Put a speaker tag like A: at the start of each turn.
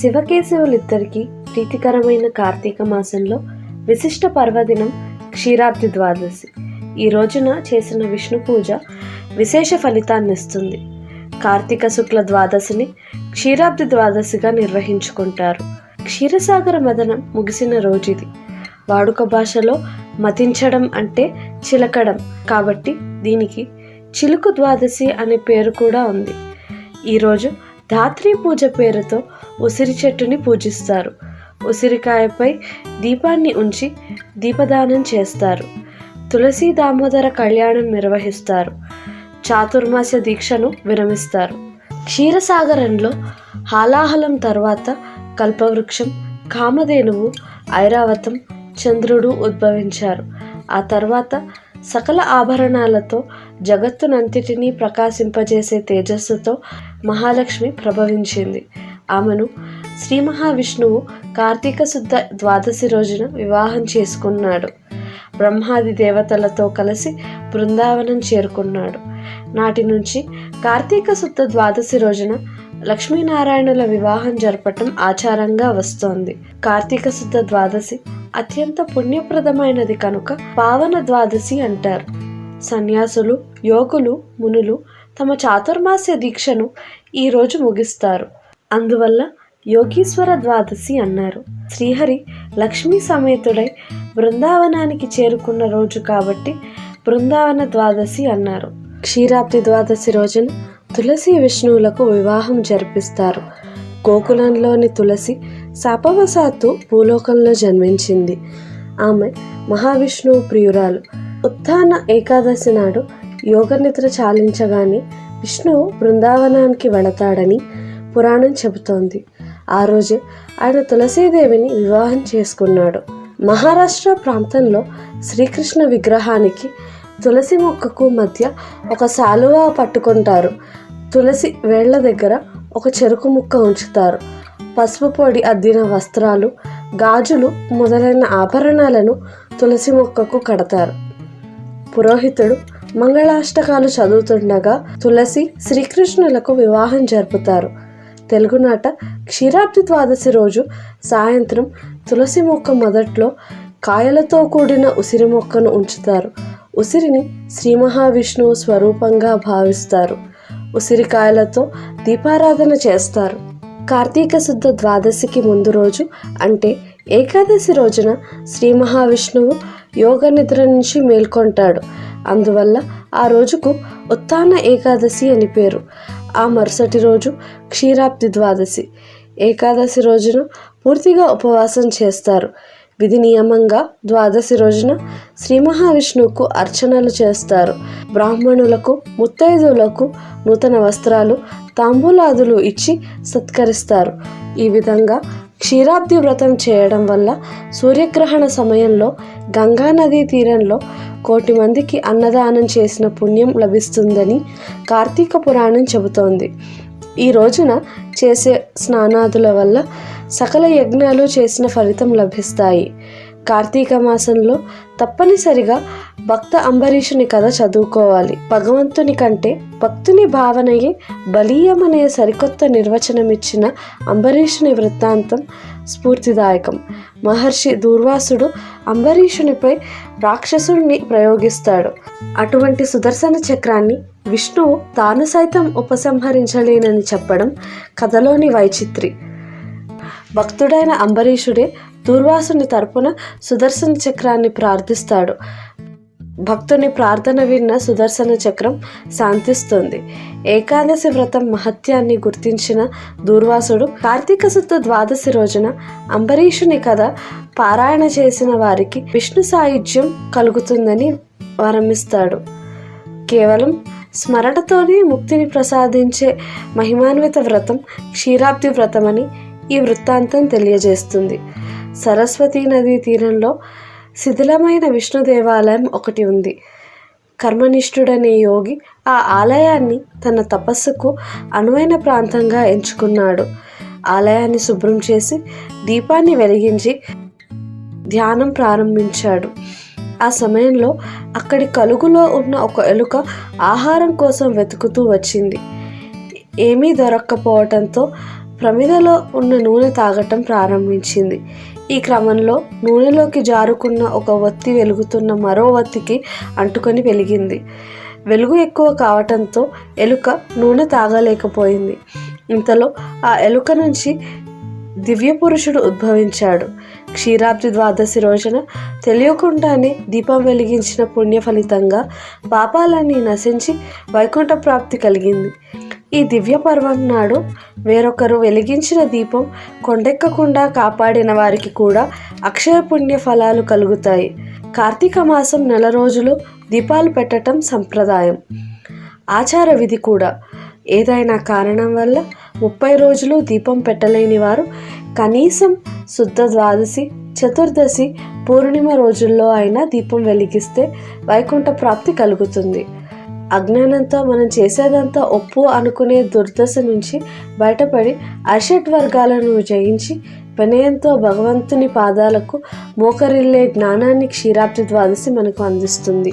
A: శివకేశవులిద్దరికీ ప్రీతికరమైన కార్తీక మాసంలో విశిష్ట పర్వదినం క్షీరాబ్ది ద్వాదశి. ఈ రోజున చేసిన విష్ణు పూజ విశేష ఫలితాన్ని ఇస్తుంది కార్తీక శుక్ల ద్వాదశిని క్షీరాబ్ది ద్వాదశిగా నిర్వహించుకుంటారు. క్షీరసాగర మదనం ముగిసిన రోజు ఇది వాడుక భాషలో మతించడం అంటే చిలకడం. కాబట్టి దీనికి చిలుకు ద్వాదశి అనే పేరు కూడా ఉంది. ఈరోజు ధాత్రి పూజ పేరుతో ఉసిరి చెట్టుని పూజిస్తారు. ఉసిరికాయపై దీపాన్ని ఉంచి దీపదానం చేస్తారు. తులసి దామోదర కళ్యాణం నిర్వహిస్తారు. చాతుర్మాస దీక్షను విరమిస్తారు. క్షీరసాగరంలో హాలాహలం తర్వాత కల్పవృక్షం కామధేనువు ఐరావతం చంద్రుడు ఉద్భవించారు. ఆ తర్వాత సకల ఆభరణాలతో జగత్తునంతటినీ ప్రకాశింపజేసే తేజస్సుతో మహాలక్ష్మి ప్రభవించింది. ఆమెను శ్రీ మహావిష్ణువు కార్తీక శుద్ధ ద్వాదశి రోజున వివాహం చేసుకున్నాడు. బ్రహ్మాది దేవతలతో కలిసి బృందావనం చేరుకున్నాడు. నాటి నుంచి కార్తీక శుద్ధ ద్వాదశి రోజున లక్ష్మీనారాయణుల వివాహం జరపటం ఆచారంగా వస్తోంది. కార్తీక శుద్ధ ద్వాదశి అత్యంత పుణ్యప్రదమైనది కనుక పావన ద్వాదశి అంటారు. సన్యాసులు యోగులు మునులు తమ చాతుర్మాస్య దీక్షను ఈ రోజు ముగిస్తారు. అందువల్ల యోగీశ్వర ద్వాదశి అన్నారు. శ్రీహరి లక్ష్మీ సమేతుడై బృందావనానికి చేరుకున్న రోజు కాబట్టి బృందావన ద్వాదశి అన్నారు. క్షీరాబ్ది ద్వాదశి రోజున తులసి విష్ణువులకు వివాహం జరిపిస్తారు. గోకులంలోని తులసి శాపవశాత్తు భూలోకంలో జన్మించింది. ఆమె మహావిష్ణువు ప్రియురాలు. ఉత్థాన ఏకాదశి నాడు యోగనిద్ర చాలించగానే విష్ణువు బృందావనానికి వెళతాడని పురాణం చెబుతోంది. ఆ రోజే ఆయన తులసీదేవిని వివాహం చేసుకున్నాడు. మహారాష్ట్ర ప్రాంతంలో శ్రీకృష్ణ విగ్రహానికి తులసి మొక్కకు మధ్య ఒక శాలువా పట్టుకుంటారు. తులసి వేళ్ళ దగ్గర ఒక చెరుకు ముక్క ఉంచుతారు. పసుపు పొడి అద్దిన వస్త్రాలు గాజులు మొదలైన ఆభరణాలను తులసి మొక్కకు కడతారు. పురోహితుడు మంగళాష్టకాలు చదువుతుండగా తులసి శ్రీకృష్ణులకు వివాహం జరుపుతారు. తెలుగునాట క్షీరాబ్ది ద్వాదశి రోజు సాయంత్రం తులసి మొక్క మొదట్లో కాయలతో కూడిన ఉసిరి మొక్కను ఉంచుతారు. ఉసిరిని శ్రీ మహావిష్ణువు స్వరూపంగా భావిస్తారు. ఉసిరికాయలతో దీపారాధన చేస్తారు. కార్తీక శుద్ధ ద్వాదశికి ముందు రోజు అంటే ఏకాదశి రోజున శ్రీ మహావిష్ణువు యోగ నిద్ర నుంచి మేల్కొంటాడు. అందువల్ల ఆ రోజుకు ఉత్తాన ఏకాదశి అని పేరు. ఆ మరుసటి రోజు క్షీరాబ్ది ద్వాదశి. ఏకాదశి రోజున పూర్తిగా ఉపవాసం చేస్తారు. విధి నియమంగా ద్వాదశి రోజున శ్రీ మహావిష్ణువుకు అర్చనలు చేస్తారు. బ్రాహ్మణులకు ముత్తైదులకు నూతన వస్త్రాలు తాంబూలాదులు ఇచ్చి సత్కరిస్తారు. ఈ విధంగా క్షీరాబ్ది వ్రతం చేయడం వల్ల సూర్యగ్రహణ సమయంలో గంగా నదీ తీరంలో కోటి మందికి అన్నదానం చేసిన పుణ్యం లభిస్తుందని కార్తీక పురాణం చెబుతోంది. ఈ రోజున చేసే స్నానాదుల వల్ల సకల యజ్ఞాలు చేసిన ఫలితం లభిస్తాయి. కార్తీక మాసంలో తప్పనిసరిగా భక్త అంబరీషుని కథ చదువుకోవాలి. భగవంతుని కంటే భక్తుని భావనయే బలీయమనే సరికొత్త నిర్వచనమిచ్చిన అంబరీషుని వృత్తాంతం స్ఫూర్తిదాయకం. మహర్షి దూర్వాసుడు అంబరీషునిపై రాక్షసుడిని ప్రయోగిస్తాడు. అటువంటి సుదర్శన చక్రాన్ని విష్ణువు తాను సైతం ఉపసంహరించలేనని చెప్పడం కథలోని వైచిత్రి. భక్తుడైన అంబరీషుడే దూర్వాసుని తరపున సుదర్శన చక్రాన్ని ప్రార్థిస్తాడు. భక్తుని ప్రార్థన విన్న సుదర్శన చక్రం శాంతిస్తుంది. ఏకాదశి వ్రతం మహత్యాన్ని గుర్తించిన దూర్వాసుడు కార్తీక శుద్ధ ద్వాదశి రోజున అంబరీషుని కథ పారాయణ చేసిన వారికి విష్ణు సాయుధ్యం కలుగుతుందని వరమిస్తాడు. కేవలం స్మరణతోనే ముక్తిని ప్రసాదించే మహిమాన్విత వ్రతం క్షీరాబ్ది వ్రతమని ఈ వృత్తాంతం తెలియజేస్తుంది. సరస్వతీ నదీ తీరంలో శిథిలమైన విష్ణు దేవాలయం ఒకటి ఉంది. కర్మనిష్ఠుడనే యోగి ఆ ఆలయాన్ని తన తపస్సుకు అనువైన ప్రాంతంగా ఎంచుకున్నాడు. ఆలయాన్ని శుభ్రం చేసి దీపాన్ని వెలిగించి ధ్యానం ప్రారంభించాడు. ఆ సమయంలో అక్కడి కలుగులో ఉన్న ఒక ఎలుక ఆహారం కోసం వెతుకుతూ వచ్చింది. ఏమీ దొరక్కపోవటంతో ప్రమిదలో ఉన్న నూనె తాగటం ప్రారంభించింది. ఈ క్రమంలో నూనెలోకి జారుకున్న ఒక వత్తి వెలుగుతున్న మరో వత్తికి అంటుకొని వెలిగింది. వెలుగు ఎక్కువ కావటంతో ఎలుక నూనె తాగలేకపోయింది. ఇంతలో ఆ ఎలుక నుంచి దివ్య పురుషుడు ఉద్భవించాడు. క్షీరాబ్ది ద్వాదశి రోజున తెలియకుండానే దీపం వెలిగించిన పుణ్య ఫలితంగా పాపాలన్నీ నశించి వైకుంఠ ప్రాప్తి కలిగింది. ఈ దివ్య పర్వం నాడు వేరొకరు వెలిగించిన దీపం కొండెక్కకుండా కాపాడిన వారికి కూడా అక్షయ పుణ్య ఫలాలు కలుగుతాయి. కార్తీక మాసం నెల రోజులు దీపాలు పెట్టడం సంప్రదాయం. ఆచార విధి కూడా. ఏదైనా కారణం వల్ల ముప్పై రోజులు దీపం పెట్టలేని వారు కనీసం శుద్ధ ద్వాదశి చతుర్దశి పూర్ణిమ రోజుల్లో అయినా దీపం వెలిగిస్తే వైకుంఠ ప్రాప్తి కలుగుతుంది. అజ్ఞానంతో మనం చేసేదంతా ఒప్పు అనుకునే దుర్దశ నుంచి బయటపడి అర్షట్ వర్గాలను జయించి వినయంతో భగవంతుని పాదాలకు మోకరిల్లే జ్ఞానాన్ని క్షీరాబ్ది ద్వాదశి మనకు అందిస్తుంది.